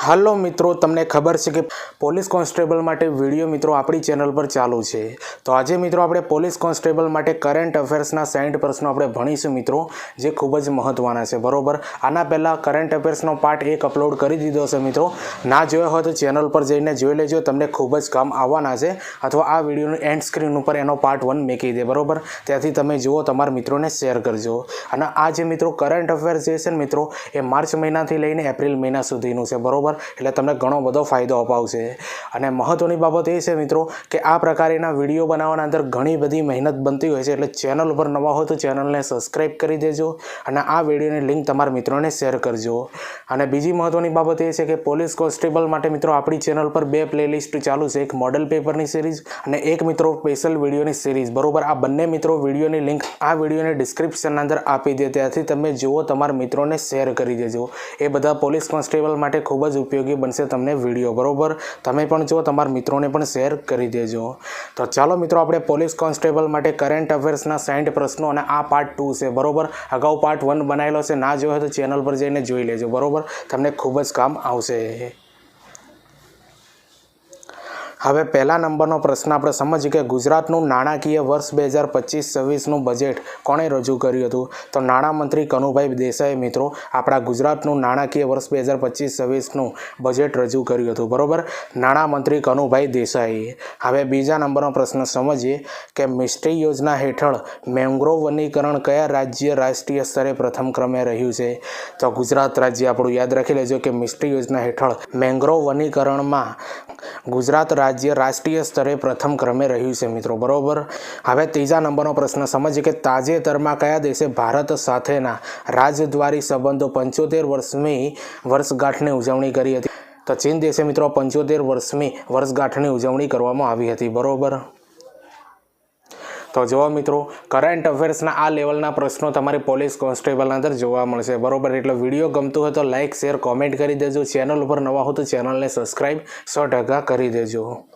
હાલો મિત્રો, તમને ખબર છે કે પોલીસ કોન્સ્ટેબલ માટે વીડિયો મિત્રો આપણી ચેનલ પર ચાલુ છે. તો આજે મિત્રો આપણે પોલીસ કોન્સ્ટેબલ માટે કરંટ અફેર્સના સાઠ પ્રશ્નો આપણે ભણીશું મિત્રો, જે ખૂબ જ મહત્ત્વના છે, બરોબર? આના પહેલાં કરંટ અફેર્સનો પાર્ટ એક અપલોડ કરી દીધો છે મિત્રો. ના જોયો હોય તો ચેનલ પર જઈને જોઈ લેજો, તમને ખૂબ જ કામ આવવાના છે. અથવા આ વિડીયોનું એન્ડ સ્ક્રીન ઉપર એનો પાર્ટ વન મેકી દે, બરોબર? ત્યાંથી તમે જુઓ, તમારા મિત્રોને શેર કરજો. અને આ જે મિત્રો કરંટ અફેર્સ જે છે ને મિત્રો, એ માર્ચ મહિનાથી લઈને એપ્રિલ મહિના સુધીનું છે, બરોબર? એટલે તમને ઘણો બધો ફાયદો અપાવશે. અને મહત્ત્વની બાબત એ છે મિત્રો કે આ પ્રકારના વીડિયો બનાવવાના અંદર ઘણી બધી મહેનત બનતી હોય છે. એટલે ચેનલ ઉપર નવા હોય તો ચેનલને સબસ્ક્રાઈબ કરી દેજો અને આ વિડીયોની લિંક તમારા મિત્રોને શેર કરજો. અને બીજી મહત્ત્વની બાબત એ છે કે પોલીસ કોન્સ્ટેબલ માટે મિત્રો આપણી ચેનલ પર બે પ્લેલિસ્ટ ચાલુ છે. એક મોડલ પેપરની સિરીઝ અને એક મિત્રો સ્પેશિયલ વિડીયોની સિરીઝ. બરોબર? આ બંને મિત્રો વિડીયોની લિંક આ વિડીયોની ડિસ્ક્રિપ્શનના અંદર આપી દે. ત્યાંથી તમે જુઓ, તમારા મિત્રોને શેર કરી દેજો. એ બધા પોલીસ કોન્સ્ટેબલ માટે ખૂબ જ ઉપયોગી બનશે તમને વીડિયો, બરોબર? તમે પણ જો તમારા મિત્રોને પણ શેર કરી દેજો. તો ચાલો મિત્રો, આપણે પોલીસ કોન્સ્ટેબલ માટે કરંટ અફેર્સના સાઠ પ્રશ્નો અને આ પાર્ટ ટુ છે, બરોબર? અગાઉ પાર્ટ વન બનાવેલો છે, ના જોયો હોય તો ચેનલ પર જઈને જોઈ લેજો, બરોબર? તમને ખૂબ જ કામ આવશે. હવે પહેલા નંબરનો પ્રશ્ન આપણે સમજીએ કે ગુજરાતનું નાણાકીય વર્ષ બે હજાર પચીસ છવ્વીસનું બજેટ કોણે રજૂ કર્યું હતું? તો નાણામંત્રી કનુભાઈ દેસાઈએ મિત્રો આપણા ગુજરાતનું નાણાકીય વર્ષ બે હજાર પચીસ છવ્વીસનું બજેટ રજૂ કર્યું હતું. બરાબર? નાણામંત્રી કનુભાઈ દેસાઈએ. હવે બીજા નંબરનો પ્રશ્ન સમજીએ કે મિસ્ટ્રી યોજના હેઠળ મેંગ્રોવ વનીકરણ કયા રાજ્ય રાષ્ટ્રીય સ્તરે પ્રથમ ક્રમે રહ્યું છે? તો ગુજરાત રાજ્ય આપણું યાદ રાખી લેજો કે મિસ્ટ્રી યોજના હેઠળ મેંગ્રોવ વનીકરણમાં ગુજરાત રાજ્ય રાષ્ટ્રીય સ્તરે પ્રથમ ક્રમે રહ્યું છે મિત્રો, બરોબર? હવે ત્રીજા નંબરનો પ્રશ્ન સમજીએ કે તાજેતરમાં કયા દેશે ભારત સાથેના રાજદ્વારી સંબંધો પંચોતેર વર્ષની વર્ષગાંઠની ઉજવણી કરી હતી? તો ચીન દેશે મિત્રો પંચોતેર વર્ષની વર્ષગાંઠની ઉજવણી કરવામાં આવી હતી, બરોબર? તો જુઓ મિત્રો કરંટ અફેર્સના આ લેવલના પ્રશ્નો તમારી પોલીસ કોન્સ્ટેબલના અંદર જોવા મળશે. બરોબર, એટલે વીડિયો ગમતું હોય તો લાઇક શેર કોમેન્ટ કરી દેજો. ચેનલ ઉપર નવા હો તો ચેનલને સબસ્ક્રાઈબ સો કરી દેજો.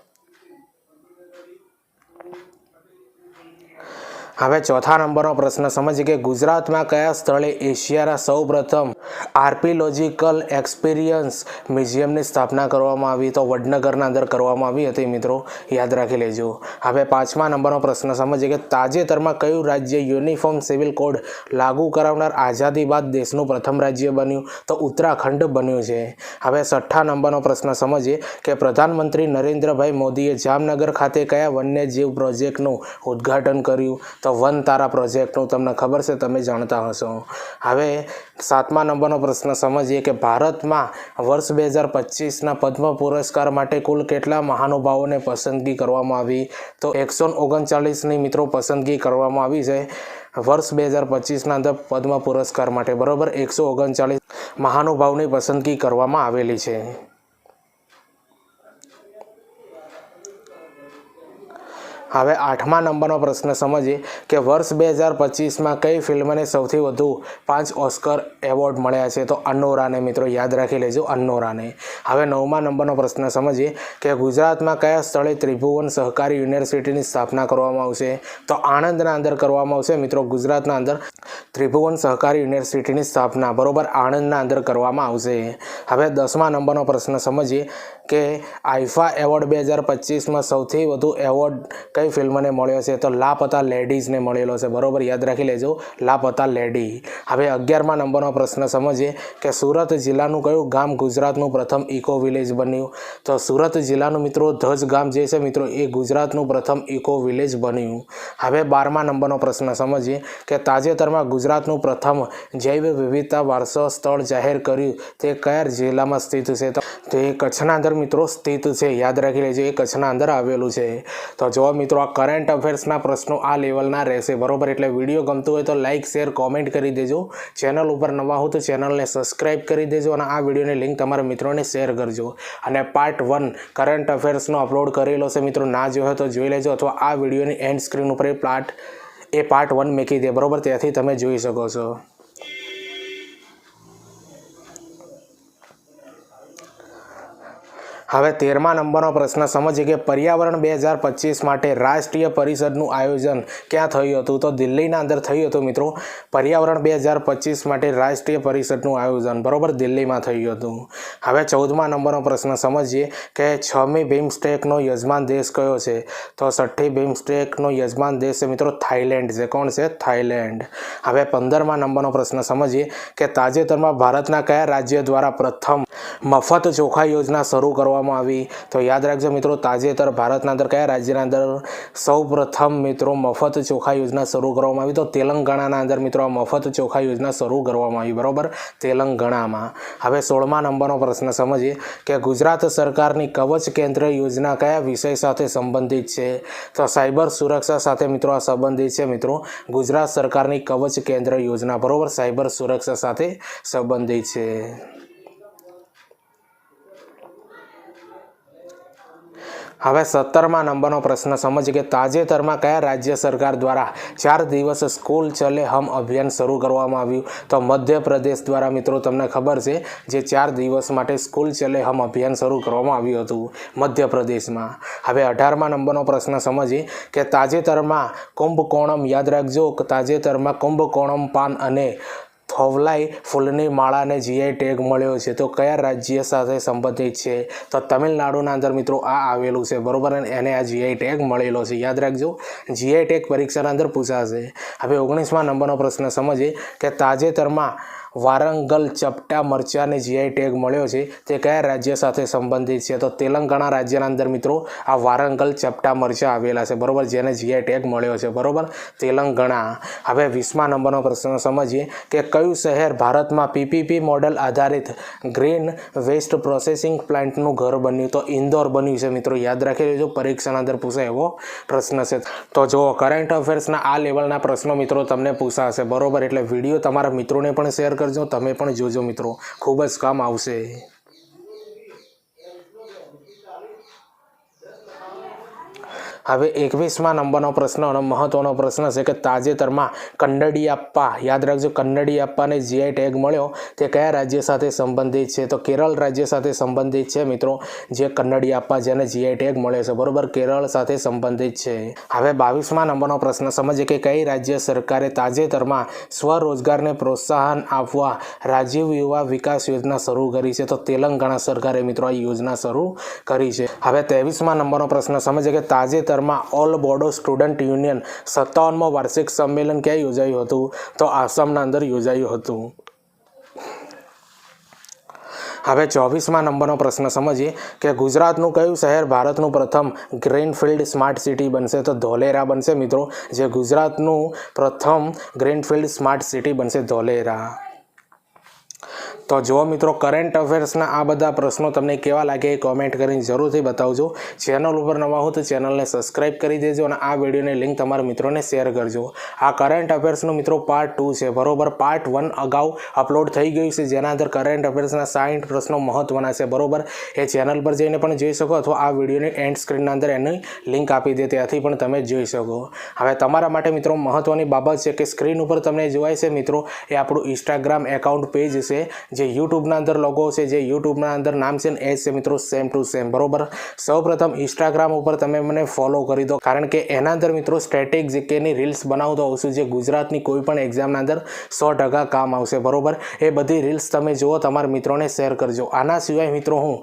હવે ચોથા નંબરનો પ્રશ્ન સમજીએ કે ગુજરાતમાં કયા સ્થળે એશિયાના સૌપ્રથમ આર્પિલોજિકલ એક્સપિરિયન્સ મ્યુઝિયમની સ્થાપના કરવામાં આવી? તો વડનગરના અંદર કરવામાં આવી હતી મિત્રો. યાદ રાખી લેજો. હવે પાંચમા નંબરનો પ્રશ્ન સમજીએ કે તાજેતરમાં કયું રાજ્ય યુનિફોર્મ સિવિલ કોડ લાગુ કરાવનાર આઝાદી બાદ દેશનું પ્રથમ રાજ્ય બન્યું? તો ઉત્તરાખંડ બન્યું છે. હવે છઠ્ઠા નંબરનો પ્રશ્ન સમજીએ કે પ્રધાનમંત્રી નરેન્દ્રભાઈ મોદીએ જામનગર ખાતે કયા વન્યજીવ પ્રોજેક્ટનું ઉદ્ઘાટન કર્યું? તો વન તારા પ્રોજેક્ટનું તમને ખબર છે, તમે જાણતા હશો. હવે સાતમા નંબરનો પ્રશ્ન સમજીએ કે ભારતમાં વર્ષ બે હજાર પચીસના પદ્મ પુરસ્કાર માટે કુલ કેટલા મહાનુભાવોને પસંદગી કરવામાં આવી? તો એકસો ઓગણચાલીસની મિત્રો પસંદગી કરવામાં આવી છે. વર્ષ બે હજાર પચીસના અંદર પદ્મ પુરસ્કાર માટે, બરાબર? એકસો ઓગણચાલીસ મહાનુભાવની પસંદગી કરવામાં આવેલી છે. હવે આઠમા નંબરનો પ્રશ્ન સમજીએ કે વર્ષ બે હજાર પચીસમાં કઈ ફિલ્મને સૌથી વધુ પાંચ ઓસ્કર એવોર્ડ મળ્યા છે? તો અન્નોરાને મિત્રો યાદ રાખી લેજો, અન્નોરાને. હવે નવમા નંબરનો પ્રશ્ન સમજીએ કે ગુજરાતમાં કયા સ્થળે ત્રિભુવન સહકારી યુનિવર્સિટીની સ્થાપના કરવામાં આવશે? તો આણંદના અંદર કરવામાં આવશે મિત્રો, ગુજરાતના અંદર ત્રિભુવન સહકારી યુનિવર્સિટીની સ્થાપના. બરોબર, આણંદના અંદર કરવામાં આવશે. હવે દસમા નંબરનો પ્રશ્ન સમજીએ કે આઈફા એવોર્ડ બે હજાર પચીસમાં સૌથી વધુ એવોર્ડ કઈ ફિલ્મને મળ્યો છે? તો લાપતા લેડીઝને મળેલો છે. બરોબર, યાદ રાખી લેજો. લાપતા લેડી. હવે અગિયારમા નંબરનો પ્રશ્ન સમજીએ કે સુરત જિલ્લાનું કયું ગામ ગુજરાતનું પ્રથમ ઇકો વિલેજ બન્યું? તો સુરત જિલ્લાનું મિત્રો ધજ ગામ જે છે મિત્રો, એ ગુજરાતનું પ્રથમ ઇકો વિલેજ બન્યું. હવે બારમા નંબરનો પ્રશ્ન સમજીએ કે તાજેતરમાં ગુજરાતનું પ્રથમ જૈવ વિવિધતા વારસો સ્થળ જાહેર કર્યું તે કયા જિલ્લામાં સ્થિત છે? તો તે કચ્છના અંદર મિત્રો સ્થિત છે. યાદ રાખી લેજો, એ કચ્છના અંદર આવેલું છે. તો જો મિત્રો, આ કરંટ અફેર્સના પ્રશ્નો આ લેવલના રહેશે. બરોબર, એટલે વીડિયો ગમતો હોય તો લાઇક શેર કોમેન્ટ કરી દેજો. ચેનલ ઉપર નવા હો તો ચેનલને સબસ્ક્રાઇબ કરી દેજો અને આ વિડીયોની લિંક તમારા મિત્રોને શેર કરજો. અને પાર્ટ વન કરંટ અફેર્સનો અપલોડ કરેલો છે મિત્રો. ના જોયો તો જોઈ લેજો અથવા આ વિડીયોની એન્ડ સ્ક્રીન ઉપર એ પાર્ટ એ પાર્ટ વન મેકી દે. બરોબર, ત્યાંથી તમે જોઈ શકો છો. હવે તેરમા નંબરનો પ્રશ્ન, સમજીએ કે પર્યાવરણ બે હજાર પચીસ માટે રાષ્ટ્રીય પરિષદનું આયોજન ક્યાં થયું હતું? તો દિલ્હીના અંદર થયું હતું મિત્રો, પર્યાવરણ બે હજાર પચીસ માટે રાષ્ટ્રીય પરિષદનું આયોજન, બરોબર દિલ્હીમાં થયું હતું. હવે ચૌદમા નંબરનો પ્રશ્ન, સમજીએ કે છમી ભીમસ્ટેકનો યજમાન દેશ કયો છે? તો છઠ્ઠી ભીમસ્ટેકનો યજમાન દેશ છે મિત્રો થાઈલેન્ડ છે. કોણ છે? થાઈલેન્ડ હવે પંદરમા નંબરનો પ્રશ્ન, સમજીએ કે તાજેતરમાં ભારતના કયા રાજ્ય દ્વારા પ્રથમ મફત ચોખા યોજના શરૂ કરવામાં આવી. તો યાદ રાખજો મિત્રો, તાજેતર ભારતના અંદર કયા રાજ્યના અંદર સૌપ્રથમ મિત્રો મફત ચોખા યોજના શરૂ કરવામાં આવી? તો તેલંગાણાના અંદર મિત્રો મફત ચોખા યોજના શરૂ કરવામાં આવી, બરાબર? તેલંગાણામાં. હવે સોળમા નંબરનો પ્રશ્ન સમજીએ કે ગુજરાત સરકારની કવચ કેન્દ્ર યોજના કયા વિષય સાથે સંબંધિત છે? તો સાયબર સુરક્ષા સાથે મિત્રો આ સંબંધિત છે મિત્રો, ગુજરાત સરકારની કવચ કેન્દ્ર યોજના, બરાબર? સાયબર સુરક્ષા સાથે સંબંધિત છે. હવે સત્તરમા નંબરનો પ્રશ્ન સમજીએ કે તાજેતરમાં કયા રાજ્ય સરકાર દ્વારા ચાર દિવસ સ્કૂલ ચલે હમ અભિયાન શરૂ કરવામાં આવ્યું? તો મધ્યપ્રદેશ દ્વારા મિત્રો તમને ખબર છે જે ચાર દિવસ માટે સ્કૂલ ચલે હમ અભિયાન શરૂ કરવામાં આવ્યું હતું મધ્યપ્રદેશમાં. હવે અઢારમા નંબરનો પ્રશ્ન સમજીએ કે તાજેતરમાં કુંભકોણમ યાદ રાખજો તાજેતરમાં કુંભકોણમ પાન અને થોવલાઈ ફૂલની માળાને જીઆઈ ટેગ મળ્યો છે. તો કયા રાજ્ય સાથે સંબંધિત છે? તો તમિલનાડુના અંદર મિત્રો આ આવેલું છે. બરોબર અને એને આ જીઆઈ ટેગ મળેલો છે. યાદ રાખજો, જીઆઈ ટેગ પરીક્ષાના અંદર પૂછાશે. હવે ઓગણીસમાં નંબરનો પ્રશ્ન સમજીએ કે તાજેતરમાં વારંગલ ચપટા મરચાને જીઆઈ ટેગ મળ્યો છે. તે કયા રાજ્ય સાથે સંબંધિત છે? તો તેલંગાણા રાજ્યના અંદર મિત્રો, આ વારંગલ ચપટા મરચા આવેલા છે. બરાબર? જેને જીઆઈ ટેગ મળ્યો છે. બરાબર? તેલંગાણા. હવે વીસમા નંબરનો પ્રશ્ન સમજીએ કે કયું શહેર ભારતમાં પીપીપી મોડલ આધારિત ગ્રીન વેસ્ટ પ્રોસેસિંગ પ્લાન્ટનું ઘર બન્યું? તો ઇન્દોર બન્યું છે મિત્રો. યાદ રાખી લેજો, પરીક્ષાના અંદર પૂછાય એવો પ્રશ્ન છે. તો જુઓ કરંટ અફેર્સના આ લેવલના પ્રશ્નો મિત્રો તમને પૂછાશે. બરોબર? એટલે વીડિયો તમારા મિત્રોને પણ શેર કરજો તમે પણ જોજો મિત્રો. ખૂબ જ કામ આવશે. હવે એકવીસમા નંબરનો પ્રશ્ન અને મહત્વનો પ્રશ્ન છે કે તાજેતરમાં કન્નડીયાપ્પા યાદ રાખજો કન્નડીયાપ્પાને જીઆઈ ટેગ મળ્યો તે કયા રાજ્ય સાથે સંબંધિત છે? તો કેરળ રાજ્ય સાથે સંબંધિત છે મિત્રો, જે કન્નડીયાપ્પા જેને જીઆઈ ટેગ મળે છે. બરોબર, કેરળ સાથે સંબંધિત છે. હવે બાવીસમા નંબરનો પ્રશ્ન, સમજીએ કે કઈ રાજ્ય સરકારે તાજેતરમાં સ્વરોજગારને પ્રોત્સાહન આપવા રાજીવ યુવા વિકાસ યોજના શરૂ કરી છે? તો તેલંગાણા સરકારે મિત્રો આ યોજના શરૂ કરી છે. હવે ત્રેવીસમાં નંબરનો પ્રશ્ન, સમજીએ કે તાજેતરમાં ઓલ બોડો સ્ટુડન્ટ યુનિયન સત્તાવનમો વાર્ષિક સંમેલન ક્યાં યોજાયું હતું? તો આસામના અંદર યોજાયું હતું. હવે ચોવીસમા નંબરનો પ્રશ્ન સમજીએ કે ગુજરાતનું કયું શહેર ભારતનું પ્રથમ ગ્રીનફિલ્ડ સ્માર્ટ સિટી બનશે? તો ધોલેરા બનશે મિત્રો, જે ગુજરાતનું પ્રથમ ગ્રીનફિલ્ડ સ્માર્ટ સિટી બનશે ધોલેરા. તો જો મિત્રો કરંટ અફેર્સના આ બધા પ્રશ્નો તમને કેવા લાગે એ કોમેન્ટ કરીને જરૂરથી બતાવજો. ચેનલ ઉપર નવા હો તો ચેનલને સબસ્ક્રાઈબ કરી દેજો અને આ વિડીયોની લિંક તમારા મિત્રોને શેર કરજો. આ કરંટ અફેર્સનું મિત્રો પાર્ટ ટુ છે. બરોબર પાર્ટ વન અગાઉ અપલોડ થઈ ગયું છે. જેના અંદર કરંટ અફેર્સના સાઠ પ્રશ્નો મહત્વના છે. બરોબર? એ ચેનલ પર જઈને પણ જોઈ શકો અથવા આ વિડીયોની એન્ડ સ્ક્રીનના અંદર એની લિંક આપી દે. ત્યાંથી પણ તમે જોઈ શકો. હવે તમારા માટે મિત્રો મહત્વની બાબત છે કે સ્ક્રીન ઉપર તમને જોવાય છે મિત્રો, એ આપણું ઇન્સ્ટાગ્રામ એકાઉન્ટ પેજ છે. જે યુટ્યુબના અંદર લોગો છે, જે યુટ્યુબના અંદર નામ છે ને એ છે મિત્રો સેમ ટુ સેમ બરોબર? સૌપ્રથમ ઇન્સ્ટાગ્રામ ઉપર તમે મને ફોલો કરી દો. કારણ કે એના અંદર મિત્રો સ્ટેટિક જીકેની રીલ્સ બનાવતો હોઉં છું, જે ગુજરાતની કોઈ પણ એક્ઝામના અંદર સો ટકા કામ આવશે, બરોબર? એ બધી રીલ્સ તમે જુઓ, તમારા મિત્રોને શેર કરજો. આના સિવાય મિત્રો હું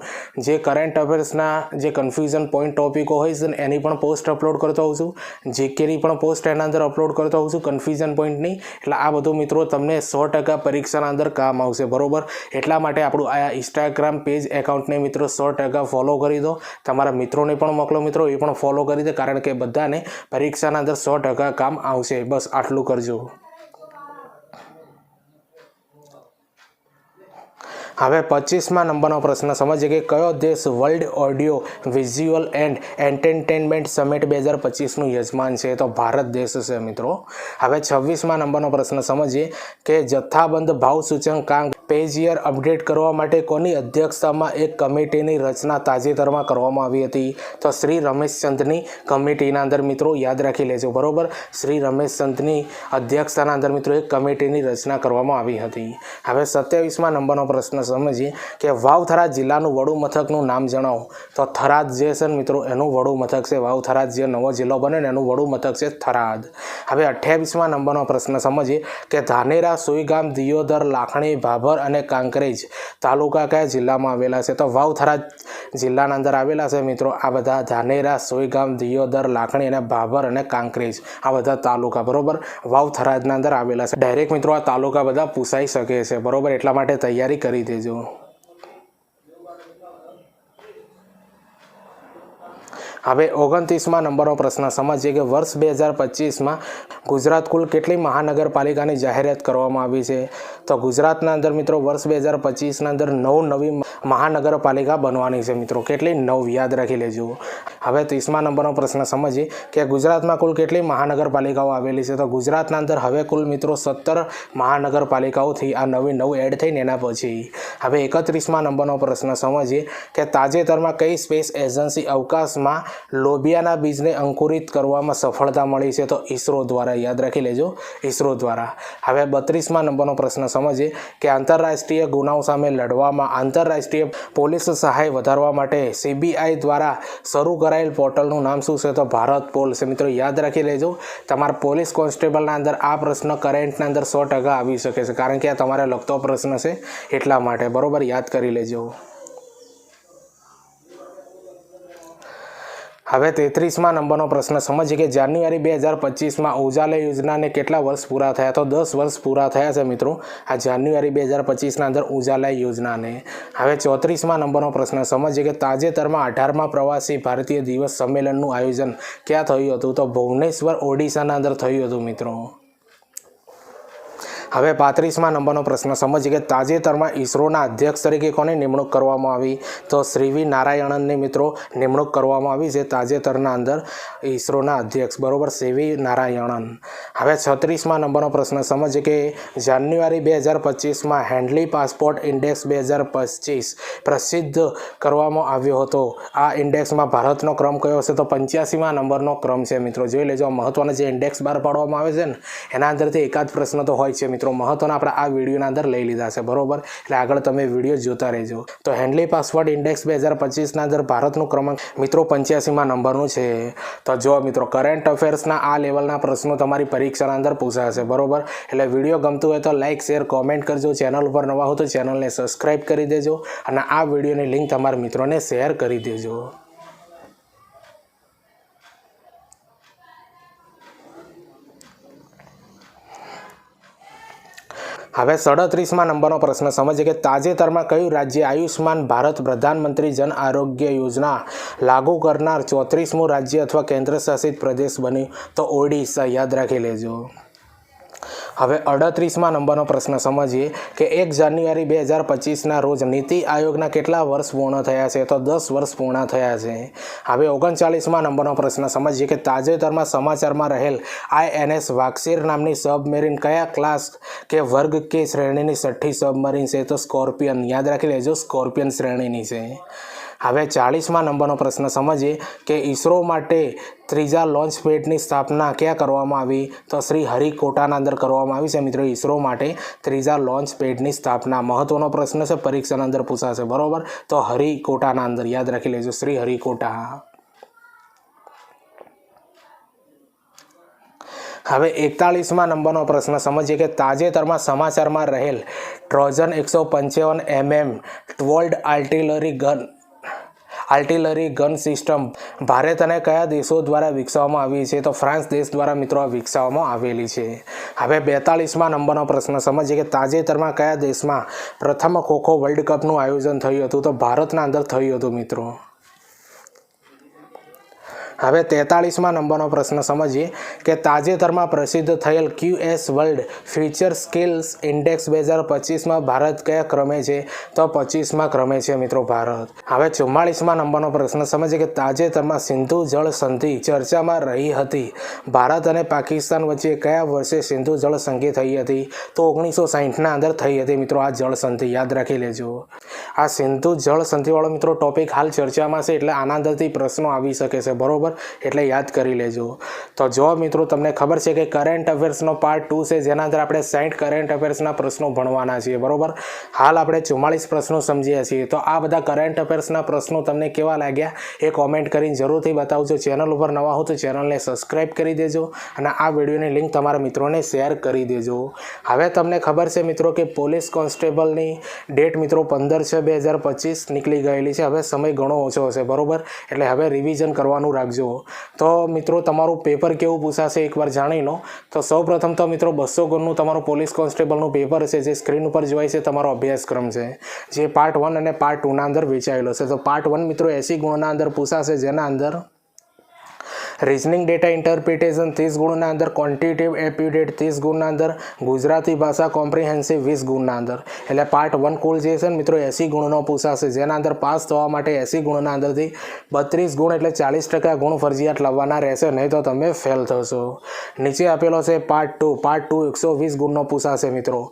જે કરંટ અફેર્સના જે કન્ફ્યુઝન પોઈન્ટ ટોપિકો હોય છે એની પણ પોસ્ટ અપલોડ કરતો હોઉં છું. જીકેની પણ પોસ્ટ એના અંદર અપલોડ કરતો હોઉં છું કન્ફ્યુઝન પોઈન્ટની એટલે આ બધું મિત્રો તમને સો ટકા પરીક્ષાના અંદર કામ આવશે, બરોબર? એટલા માટે આપણું આ ઇન્સ્ટાગ્રામ પેજ એકાઉન્ટને મિત્રો સો ટકા ફોલો કરી દો. તમારા મિત્રોને પણ મોકલો મિત્રો, એ પણ ફોલો કરી દે, કારણ કે બધાને પરીક્ષાના અંદર સો ટકા કામ આવશે. બસ આટલું કરજો. હવે પચીસમાં નંબરનો પ્રશ્ન. સમજીએ કે કયો દેશ world audio visual and entertainment summit બે હજાર પચીસનું યજમાન છે? તો ભારત દેશ છે મિત્રો. હવે છવ્વીસમાં નંબરનો પ્રશ્ન. સમજીએ કે જથ્થાબંધ ભાવ સૂચકાંક પેજિયર અપડેટ કરવા માટે કોની અધ્યક્ષતામાં એક કમિટીની રચના તાજેતરમાં કરવામાં આવી હતી? તો શ્રી રમેશચંદની કમિટીના અંદર મિત્રો યાદ રાખી લેજો. બરોબર? શ્રી રમેશચંદની અધ્યક્ષતાના અંદર મિત્રો એક કમિટીની રચના કરવામાં આવી હતી. હવે સત્યાવીસમાં નંબરનો પ્રશ્ન. સમજીએ કે વાવ થરાદ જિલ્લાનું વડું મથકનું નામ જણાવો. તો થરાદ જે છે ને મિત્રો, એનું વડું મથક છે વાવ થરાદ જે નવો જિલ્લો બને ને એનું વડું મથક છે થરાદ. હવે અઠ્યાવીસમાં નંબરનો પ્રશ્ન સમજીએ કે ધાનેરા, સુઈગામ, દિયોદર, લાખણી, ભાભર અને કાંકરેજ તાલુકા કયા જિલ્લામાં આવેલા છે? તો વાવ થરાદ જિલ્લાના અંદર આવેલા છે મિત્રો, આ બધા ધાનેરા, સોઈગામ, દિયોદર, લાખણી અને ભાભર અને કાંકરેજ આ બધા તાલુકા, બરોબર? વાવ થરાદના અંદર આવેલા છે. ડાયરેક્ટ મિત્રો, આ તાલુકા બધા પૂછાઈ શકે છે, બરોબર? એટલા માટે તૈયારી કરી દેજો. હવે ઓગણત્રીસમાં નંબરનો પ્રશ્ન સમજીએ કે વર્ષ બે હજાર પચીસમાં ગુજરાત કુલ કેટલી મહાનગરપાલિકાની જાહેરાત કરવામાં આવી છે? તો ગુજરાતના અંદર મિત્રો વર્ષ બે હજાર પચીસના અંદર નવ નવી મહાનગરપાલિકા બનવાની છે મિત્રો. કેટલી? નવ. યાદ રાખી લેજો. હવે ત્રીસમા નંબરનો પ્રશ્ન સમજીએ કે ગુજરાતમાં કુલ કેટલી મહાનગરપાલિકાઓ આવેલી છે? તો ગુજરાતના અંદર હવે કુલ મિત્રો સત્તર મહાનગરપાલિકાઓથી આ નવી નવ એડ થઈને એના પછી. હવે એકત્રીસમા નંબરનો પ્રશ્ન સમજીએ કે તાજેતરમાં કઈ સ્પેસ એજન્સી અવકાશમાં લોબિયાના બીજને અંકુરિત કરવામાં સફળતા મળી છે તો ઈસરો દ્વારા, યાદ રાખી લેજો, ઈસરો દ્વારા. હવે બત્રીસમાં નંબરનો પ્રશ્ન સમજીએ કે આંતરરાષ્ટ્રીય ગુનાઓ સામે લડવામાં આંતરરાષ્ટ્રીય પોલીસ સહાય વધારવા માટે સીબીઆઈ દ્વારા શરૂ કરાયેલ પોર્ટલનું નામ શું છે તો ભારત પોલ છે મિત્રો, યાદ રાખી લેજો, તમારા પોલીસ કોન્સ્ટેબલના અંદર આ પ્રશ્ન કરેન્ટના અંદર સો ટકા આવી શકે છે, કારણ કે આ તમારે લગતો પ્રશ્ન છે એટલા માટે. બરાબર? યાદ કરી લેજો. હવે તેત્રીસમાં નંબરનો પ્રશ્ન સમજીએ કે જાન્યુઆરી બે હજાર પચીસમાં ઉજાલા યોજનાને કેટલા વર્ષ પૂરા થયા? તો દસ વર્ષ પૂરા થયા છે મિત્રો, આ જાન્યુઆરી બે હજાર પચીસના અંદર ઉજાલા યોજનાને. હવે ચોત્રીસમાં નંબરનો પ્રશ્ન સમજીએ કે તાજેતરમાં અઢારમાં પ્રવાસી ભારતીય દિવસ સંમેલનનું આયોજન ક્યાં થયું હતું? તો ભુવનેશ્વર, ઓડિશાના અંદર થયું હતું મિત્રો. હવે પાંત્રીસમાં નંબરનો પ્રશ્ન. સમજીએ કે તાજેતરમાં ઈસરોના અધ્યક્ષ તરીકે કોની નિમણૂક કરવામાં આવી? તો શ્રી વી નારાયણનની મિત્રો, નિમણૂક કરવામાં આવી છે તાજેતરના અંદર ઈસરોના અધ્યક્ષ. બરોબર સીવી નારાયણન. હવે છત્રીસમાં નંબરનો પ્રશ્ન. સમજીએ કે જાન્યુઆરી બે હજાર પચીસમાં હેન્ડલી પાસપોર્ટ ઇન્ડેક્સ બે હજાર પચીસ પ્રસિદ્ધ કરવામાં આવ્યો હતો. આ ઇન્ડેક્સમાં ભારતનો ક્રમ કયો હશે? તો પંચ્યાસીમાં નંબરનો ક્રમ છે મિત્રો. જોઈ લેજો મહત્ત્વના જે ઇન્ડેક્સ બહાર પાડવામાં આવે છે ને, એના અંદરથી એકાદ પ્રશ્ન તો હોય છે મિત્રો. મિત્રો, મહત્વના આપણે આ વિડીયોના અંદર લઈ લીધા છે, બરોબર? એટલે આગળ તમે વીડિયો જોતા રહેજો. તો હેન્ડલી પાસવર્ડ ઇન્ડેક્સ બે હજાર પચીસના અંદર ભારતનું ક્રમાંક, મિત્રો, પંચ્યાસીમાં નંબરનું છે. તો જો મિત્રો કરંટ અફેર્સના આ લેવલના પ્રશ્નો તમારી પરીક્ષાના અંદર પૂછાશે, બરોબર? એટલે વીડિયો ગમતું હોય તો લાઇક શેર કોમેન્ટ કરજો. ચેનલ ઉપર નવા હો તો ચેનલને સબસ્ક્રાઈબ કરી દેજો અને આ વિડીયોની લિંક તમારા મિત્રોને શેર કરી દેજો. હવે સડત્રીસમાં નંબરનો પ્રશ્ન. સમજીએ કે તાજેતરમાં કયું રાજ્ય આયુષ્માન ભારત પ્રધાનમંત્રી જન આરોગ્ય યોજના લાગુ કરનાર ચોત્રીસમું રાજ્ય અથવા કેન્દ્રશાસિત પ્રદેશ બન્યું? તો ઓડિશા. યાદ રાખી લેજો. હવે અડત્રીસમાં નંબરનો પ્રશ્ન સમજીએ કે એક જાન્યુઆરી બે હજાર પચીસના રોજ નીતિ આયોગના કેટલા વર્ષ પૂર્ણ થયા છે? તો દસ વર્ષ પૂર્ણ થયા છે. હવે ઓગણચાલીસમાં નંબરનો પ્રશ્ન સમજીએ કે તાજેતરમાં સમાચારમાં રહેલ આઈએનએસ વાક્સીર નામની સબમેરીન કયા ક્લાસ કે વર્ગ કે શ્રેણીની છઠ્ઠી સબમરીન છે? તો સ્કોર્પિયન. યાદ રાખી લેજો, સ્કોર્પિયન શ્રેણીની છે. હવે ચાળીસમાં નંબરનો પ્રશ્ન સમજીએ કે ઈસરો માટે ત્રીજા લોન્ચ પેડની સ્થાપના ક્યાં કરવામાં આવી? તો શ્રી હરિકોટાના અંદર કરવામાં આવી છે મિત્રો. ઈસરો માટે ત્રીજા લોન્ચ પેડની સ્થાપના મહત્વનો પ્રશ્ન છે. પરીક્ષાના અંદર પૂછાશે. બરોબર? તો હરિકોટાના અંદર યાદ રાખી લેજો. શ્રી હરિકોટા. હવે એકતાળીસમાં નંબરનો પ્રશ્ન સમજીએ કે તાજેતરમાં સમાચારમાં રહેલ ટ્રોઝન એકસો પંચાવન MM ટ્વોલ્ડ artillery gun artillery gun system Bharat અને કયા દેશો દ્વારા વિકસાવવામાં આવી છે? તો ફ્રાન્સ દેશ દ્વારા મિત્રો વિકસાવવામાં આવેલી છે. હવે બેતાળીસમાં નંબરનો પ્રશ્ન. સમજીએ કે તાજેતરમાં કયા દેશમાં પ્રથમ ખોખો વર્લ્ડ કપનું આયોજન થયું હતું? તો ભારતના અંદર થયું હતું મિત્રો. હવે તેતાળીસમાં નંબરનો પ્રશ્ન સમજીએ કે તાજેતરમાં પ્રસિદ્ધ થયેલ QS world future skills index બે હજાર પચીસમાં ભારત કયા ક્રમે છે? તો પચીસમાં ક્રમે છે મિત્રો ભારત. હવે ચુમ્માળીસમાં નંબરનો પ્રશ્ન સમજીએ કે તાજેતરમાં સિંધુ જળ સંધિ ચર્ચામાં રહી હતી. ભારત અને પાકિસ્તાન વચ્ચે કયા વર્ષે સિંધુ જળ સંધિ થઈ હતી? તો ઓગણીસો સાહીઠના અંદર થઈ હતી મિત્રો આ જળ સંધિ. યાદ રાખી લેજો. આ સિંધુ જળ સંધિવાળો મિત્રો ટોપિક હાલ ચર્ચામાં છે એટલે આના અંદરથી પ્રશ્નો આવી શકે છે. બરોબર? એટલે યાદ કરી લેજો. તો જો મિત્રો તમને ખબર છે કે કરંટ અફેર્સનો પાર્ટ ટુ છે, જેના અંદર આપણે સાઠ કરંટ અફેર્સના પ્રશ્નો ભણવાના છીએ, બરોબર? હાલ આપણે ચુમ્માળીસ પ્રશ્નો સમજ્યા છીએ. તો આ બધા કરંટ અફેર્સના પ્રશ્નો તમને કેવા લાગ્યા એ કોમેન્ટ કરીને જરૂરથી બતાવજો. ચેનલ ઉપર નવા હો તો ચેનલને સબસ્ક્રાઈબ કરી દેજો અને આ વિડીયોની લિંક તમારા મિત્રોને શેર કરી દેજો. હવે તમને ખબર છે મિત્રો કે પોલીસ કોન્સ્ટેબલની ડેટ મિત્રો પંદર છ, બે હજાર પચીસ નીકળી ગયેલી છે. હવે સમય ઘણો ઓછો હશે, બરોબર? એટલે હવે રિવિઝન કરવાનું રાખજો. તો મિત્રો, તમારું પેપર કેવું પૂછાશે એકવાર જાણી લો. તો સૌપ્રથમ તો મિત્રો, બસો ગુણનું તમારું પોલીસ કોન્સ્ટેબલનું પેપર છે જે સ્ક્રીન ઉપર જોવાય છે, તમારો અભ્યાસક્રમ છે. જે પાર્ટ વન અને પાર્ટ ટુના અંદર વેચાયેલો છે. તો પાર્ટ વન મિત્રો, એસી ગુણના અંદર પૂછાશે, જેના અંદર રિઝનિંગ ડેટા ઇન્ટરપ્રિટેશન ત્રીસ ગુણના અંદર ક્વોન્ટિટિવ એપ્યુડેટ ત્રીસ ગુણના અંદર ગુજરાતી ભાષા કોમ્પ્રિહેન્સિવ વીસ ગુણના અંદર એટલે પાર્ટ વન કુલ જે છે મિત્રો એસી ગુણનો પૂછાશે. જેના અંદર પાસ થવા માટે એસી ગુણના અંદરથી બત્રીસ ગુણ એટલે ચાલીસ ટકા ગુણ ફરજિયાત લાવવાના રહેશે. નહીં તો તમે ફેલ થશો. નીચે આપેલો છે પાર્ટ ટુ પાર્ટ ટુ એકસો વીસ ગુણનો પૂછાશે મિત્રો.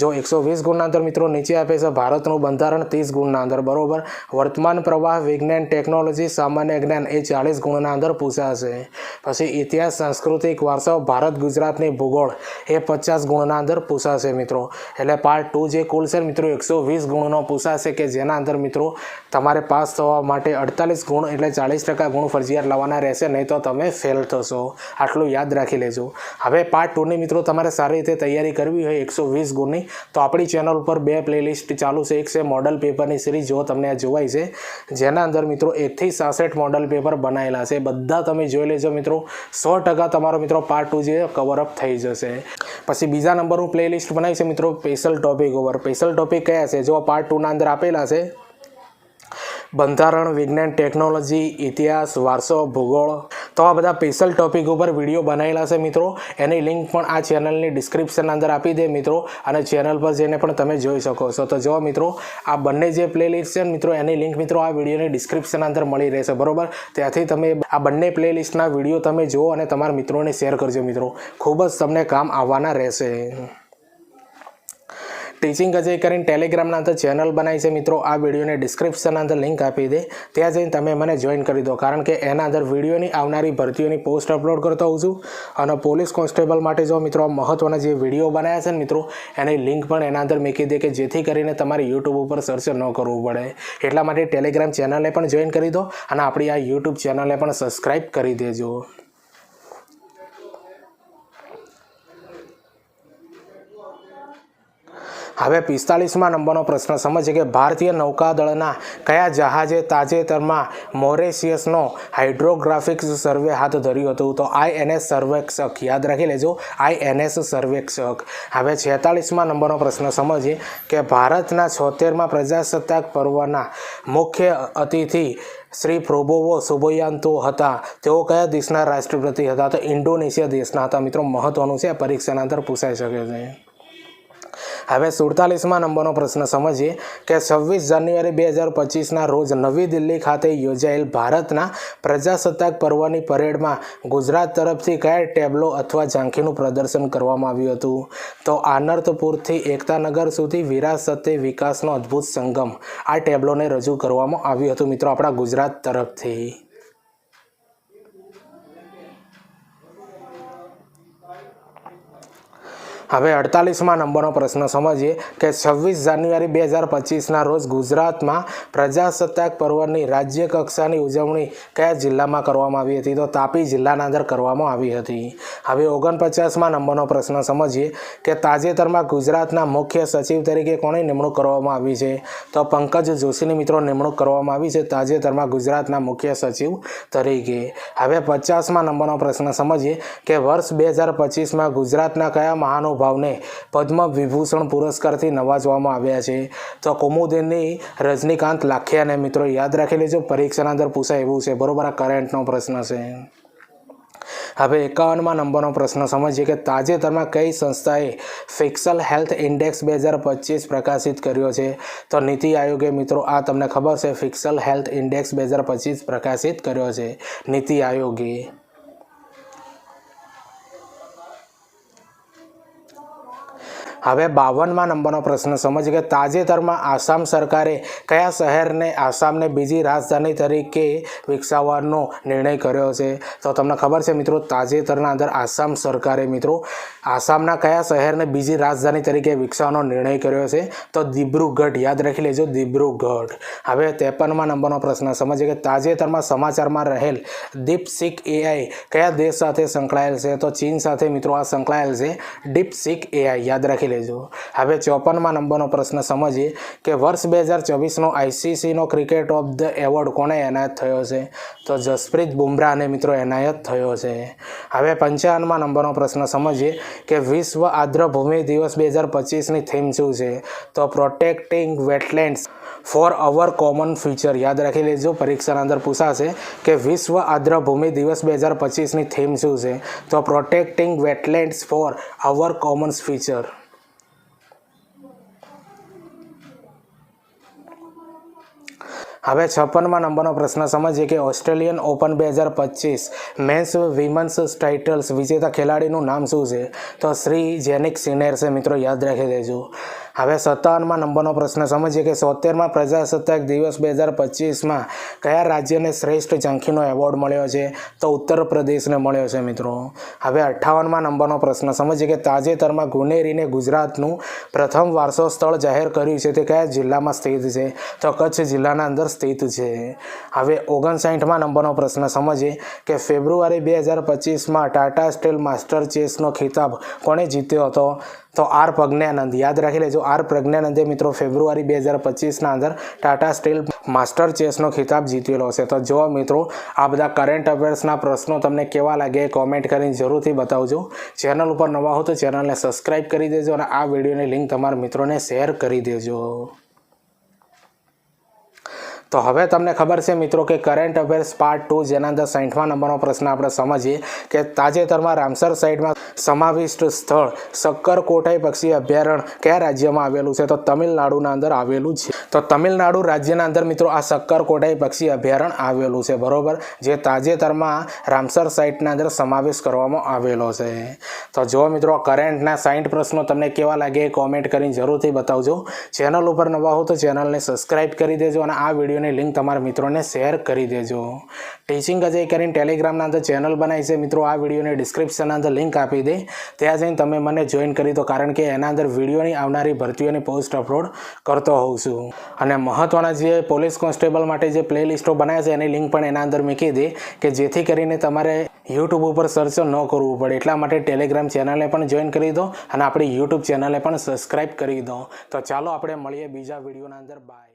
જો એકસો વીસ ગુણના અંદર મિત્રો નીચે આપે છે ભારતનું બંધારણ ત્રીસ ગુણના અંદર. બરોબર? વર્તમાન પ્રવાહ વિજ્ઞાન ટેકનોલોજી સામાન્ય જ્ઞાન એ ચાલીસ ગુણના અંદર પૂછાશે. પછી ઇતિહાસ, સાંસ્કૃતિક વારસો ભારત, ગુજરાતની ભૂગોળ, એ પચાસ ગુણના અંદર પૂછાશે મિત્રો. એટલે પાર્ટ ટુ જે કુલ છે મિત્રો, એકસો વીસ ગુણનો પૂછાશે કે જેના અંદર મિત્રો તમારે પાસ થવા માટે અડતાલીસ ગુણ એટલે ચાલીસ ટકા ગુણ ફરજિયાત લાવવાના રહેશે, નહીં તો તમે ફેલ થશો. આટલું યાદ રાખી લેજો. હવે પાર્ટ ટુની મિત્રો તમારે સારી રીતે તૈયારી કરવી હોય એકસો વીસ ગુણની, તો આપણી ચેનલ ઉપર બે પ્લેલિસ્ટ ચાલુ છે. એક છે મોડલ પેપરની સિરીઝ જો તમને આ જોવાય છે, જેના અંદર મિત્રો એકથી સાસઠ મોડલ પેપર બનાવેલા છે. બધા તમે જોઈ લેજો મિત્રો. સો ટકા તમારો મિત્રો પાર્ટ ટુ જે કવરઅપ થઈ જશે. પછી બીજા નંબરનું પ્લેલિસ્ટ બનાવી છે મિત્રો સ્પેશિયલ ટોપિક ઉપર સ્પેશિયલ ટોપિક કયા છે? જો પાર્ટ ટુના અંદર આપેલા છે બંધારણ, વિજ્ઞાન ટેકનોલોજી ઇતિહાસ, વારસો, ભૂગોળ. તો આ બધા સ્પેશિયલ ટોપિક ઉપર વીડિયો બનાવેલા છે મિત્રો. એની લિંક પણ આ ચેનલની ડિસ્ક્રિપ્શન અંદર આપી દે મિત્રો. અને ચેનલ પર જઈને પણ તમે જોઈ શકો છો. તો જો મિત્રો, આ બંને જે પ્લેલિસ્ટ છે મિત્રો, એની લિંક મિત્રો આ વિડીયોની ડિસ્ક્રિપ્શન અંદર મળી રહેશે. બરાબર? ત્યાંથી તમે આ બંને પ્લેલિસ્ટના વીડિયો તમે જુઓ અને તમારા મિત્રોને શેર કરજો મિત્રો. ખૂબ જ તમને કામ આવવાના રહેશે. ટીચિંગ અજય કરીને ટેલિગ્રામના અંદર ચેનલ બનાવી છે. મિત્રો, આ વિડીયોને ડિસ્ક્રિપ્શનના અંદર લિંક આપી દે. ત્યાં જઈને તમે મને જોઈન કરી દો. કારણ કે એના અંદર વિડીયોની આવનારી ભરતીઓની પોસ્ટ અપલોડ કરતો હોઉં છું. અને પોલીસ કોન્સ્ટેબલ માટે જો મિત્રો મહત્ત્વના જે વીડિયો બનાવ્યા છે ને મિત્રો, એની લિંક પણ એના અંદર મૂકી દે કે જેથી કરીને તમારે યુટ્યુબ ઉપર સર્ચ ન કરવું પડે. એટલા માટે ટેલિગ્રામ ચેનલને પણ જોઈન કરી દો અને આપણી આ યુટ્યુબ ચેનલને પણ સબસ્ક્રાઈબ કરી દેજો. હવે પિસ્તાળીસમાં નંબરનો પ્રશ્ન સમજીએ કે ભારતીય નૌકાદળના કયા જહાજે તાજેતરમાં મોરેશિયસનો હાઇડ્રોગ્રાફિક સર્વે હાથ ધર્યું હતું? તો આઈએનએસ સર્વેક્ષક, યાદ રાખી લેજો આઈએનએસ સર્વેક્ષક. હવે છેતાલીસમાં નંબરનો પ્રશ્ન સમજીએ કે ભારતના છોતેરમાં પ્રજાસત્તાક પર્વના મુખ્ય અતિથિ શ્રી પ્રોબોવો સુબોયાન્તો હતા. તેઓ કયા દેશના રાષ્ટ્રપતિ હતા? તો ઇન્ડોનેશિયા દેશના હતા. મિત્રો, મહત્વનું છે, પરીક્ષાના અંદર પૂછાઈ શકે છે. હવે સુડતાલીસમાં નંબરનો પ્રશ્ન સમજીએ કે છવ્વીસ જાન્યુઆરી બે હજાર પચીસના રોજ નવી દિલ્હી ખાતે યોજાયેલ ભારતના પ્રજાસત્તાક પર્વની પરેડમાં ગુજરાત તરફથી કયા ટેબ્લો અથવા ઝાંખીનું પ્રદર્શન કરવામાં આવ્યું હતું? તો આનર્તપુરથી એકતાનગર સુધી વિરાસતે વિકાસનો અદ્ભુત સંગમ આ ટેબ્લોને રજૂ કરવામાં આવ્યું હતું. મિત્રો, આપણા ગુજરાત તરફથી. હવે અડતાલીસમાં નંબરનો પ્રશ્ન સમજીએ કે છવ્વીસ જાન્યુઆરી બે હજાર પચીસના રોજ ગુજરાતમાં પ્રજાસત્તાક પર્વની રાજ્ય કક્ષાની ઉજવણી કયા જિલ્લામાં કરવામાં આવી હતી? તો તાપી જિલ્લાના અંદર કરવામાં આવી હતી. હવે ઓગણપચાસમાં નંબરનો પ્રશ્ન સમજીએ કે તાજેતરમાં ગુજરાતના મુખ્ય સચિવ તરીકે કોની નિમણૂક કરવામાં આવી છે? તો પંકજ જોશીની મિત્રો નિમણૂક કરવામાં આવી છે તાજેતરમાં ગુજરાતના મુખ્ય સચિવ તરીકે. હવે પચાસમાં નંબરનો પ્રશ્ન સમજીએ કે વર્ષ બે હજાર પચીસમાં ગુજરાતના કયા મહાનુભાવ મહાનુભાવને પદ્મ વિભૂષણ પુરસ્કારથી નવાજવામાં આવ્યા છે. તો કુમુદિની રજનીકાંત લાખિયાને મિત્રો યાદ રાખી લેજો પરીક્ષાના અંદર પૂછાય એવું છે. બરોબર, આ કરંટનો પ્રશ્ન છે. હવે એકાવનમાં નંબરનો પ્રશ્ન, સમજીએ કે તાજેતરમાં કઈ સંસ્થાએ ફિક્સલ હેલ્થ ઇન્ડેક્સ બે હજાર પચીસ પ્રકાશિત કર્યો છે? તો નીતિ આયોગે મિત્રો આ તમને ખબર છે ફિક્સલ હેલ્થ ઇન્ડેક્સ બે હજાર પચીસ પ્રકાશિત કર્યો છે. નીતિ આયોગે. હવે બાવનમાં નંબરનો પ્રશ્ન. સમજ કે તાજેતરમાં આસામ સરકારે કયા શહેરને આસામને બીજી રાજધાની તરીકે વિકસાવવાનો નિર્ણય કર્યો છે? તો તમને ખબર છે મિત્રો, તાજેતરના અંદર આસામ સરકારે મિત્રો આસામના કયા શહેરને બીજી રાજધાની તરીકે વિકસાવવાનો નિર્ણય કર્યો છે? તો દિબ્રુગઢ, યાદ રાખી લેજો, દિબ્રુગઢ. હવે ત્રેપનમાં નંબરનો પ્રશ્ન. સમજીએ કે તાજેતરમાં સમાચારમાં રહેલ દીપસિક એઆઈ કયા દેશ સાથે સંકળાયેલ છે? તો ચીન સાથે મિત્રો આ સંકળાયેલ છે ડીપસિક એઆઈ. યાદ રાખી લેજો. હવે ચોપનમાં નંબરનો પ્રશ્ન સમજીએ કે વર્ષ બે હજાર ચોવીસનો આઈસીસીનો ક્રિકેટ ઓફ ધ એવોર્ડ કોને એનાયત થયો છે? તો જસપ્રીત બુમરાહને મિત્રો એનાયત થયો છે. હવે પંચાવનમાં નંબરનો પ્રશ્ન સમજીએ કે વિશ્વ આદ્રભૂમિ દિવસ બે હજાર પચીસની થીમ શું છે? તો protecting wetlands for our common future. યાદ રાખી લેજો, પરીક્ષાના અંદર પૂછાશે કે વિશ્વ આદ્રભૂમિ દિવસ બે હજાર પચીસની થીમ શું છે? તો protecting wetlands for our common future. હવે છપ્પનમાં નંબરનો પ્રશ્ન સમજીએ કે ઓસ્ટ્રેલિયન ઓપન બે હજાર પચીસ મેન્સ વિમન્સ ટાઇટલ્સ વિજેતા ખેલાડીનું નામ શું છે? તો શ્રી જેનિક સિનેર છે, મિત્રો, યાદ રાખી દેજો. હવે સત્તાવનમાં નંબરનો પ્રશ્ન સમજીએ કે સોતેરમાં પ્રજાસત્તાક દિવસ બે હજાર પચીસમાં કયા રાજ્યને શ્રેષ્ઠ ઝાંખીનો એવોર્ડ મળ્યો છે? તો ઉત્તર પ્રદેશને મળ્યો છે મિત્રો. હવે અઠ્ઠાવનમાં નંબરનો પ્રશ્ન સમજીએ કે તાજેતરમાં ગુનેરીને ગુજરાતનું પ્રથમ વારસો સ્થળ જાહેર કર્યું છે તે કયા જિલ્લામાં સ્થિત છે? તો કચ્છ જિલ્લાના અંદર સ્થિત છે. હવે ઓગણસાઠમાં નંબરનો પ્રશ્ન સમજીએ કે ફેબ્રુઆરી બે હજાર પચીસમાં ટાટા સ્ટીલ માસ્ટર ચેસનો ખિતાબ કોણે જીત્યો હતો? તો આર પ્રજ્ઞાનંદ યાદ રાખી લેજો આર પ્રજ્ઞાનંદે મિત્રો ફેબ્રુઆરી બે હજાર પચીસના અંદર ટાટા સ્ટીલ માસ્ટર ચેસનો ખિતાબ જીતેલો છે તો જો મિત્રો, આ બધા કરંટ અફેર્સના પ્રશ્નો તમને કેવા લાગે એ કોમેન્ટ કરીને જરૂરથી બતાવજો. ચેનલ ઉપર નવા હો તો ચેનલને સબસ્ક્રાઈબ કરી દેજો અને આ વિડીયોની લિંક તમારા મિત્રોને શેર કરી દેજો. તો હવે તમને ખબર છે મિત્રો કે કરંટ અફેર્સ પાર્ટ ટુ જેના અંદર સાઠમા નંબરનો પ્રશ્ન આપણે સમજીએ કે તાજેતરમાં રામસર સાઇટમાં સમાવિષ્ટ સ્થળ સક્કરકોટાઈ પક્ષી અભયારણ્ય કયા રાજ્યમાં આવેલું છે? તો તમિલનાડુના અંદર આવેલું છે. તો તમિલનાડુ રાજ્યના અંદર મિત્રો આ સક્કરકોટાઈ પક્ષી અભયારણ્ય આવેલું છે, બરોબર? જે તાજેતરમાં રામસર સાઇટના અંદર સમાવેશ કરવામાં આવેલો છે. તો જો મિત્રો કરંટના સાઠ પ્રશ્નો તમને કેવા લાગે એ કોમેન્ટ કરીને જરૂરથી બતાવજો. ચેનલ ઉપર નવા હો તો ચેનલને સબસ્ક્રાઇબ કરી દેજો અને આ વિડીયોની લિંક તમારા મિત્રોને શેર કરી દેજો. ટીચિંગ અજય કરીને ટેલિગ્રામના અંદર ચેનલ બનાવી છે. મિત્રો, આ વિડીયોની ડિસ્ક્રિપ્શનના અંદર લિંક આપી દે. ત્યાં જઈને તમે મને જોઈન કરી દો, કારણ કે એના અંદર વિડીયોની આવનારી ભરતીઓની પોસ્ટ અપલોડ કરતો હોઉં છું. અને મહત્ત્વના જે પોલીસ કોન્સ્ટેબલ માટે જે પ્લેલિસ્ટો બનાવ્યા છે, એની લિંક પણ એના અંદર મૂકી દે, કે જેથી કરીને તમારે યુટ્યુબ ઉપર સર્ચ ન કરવું પડે. એટલા માટે ટેલિગ્રામ ચેનલને પણ જોઈન કરી દો અને આપણી યુટ્યુબ ચેનલને પણ સબસ્ક્રાઈબ કરી દો. તો ચાલો આપણે મળીએ બીજા વિડીયોના અંદર. બાય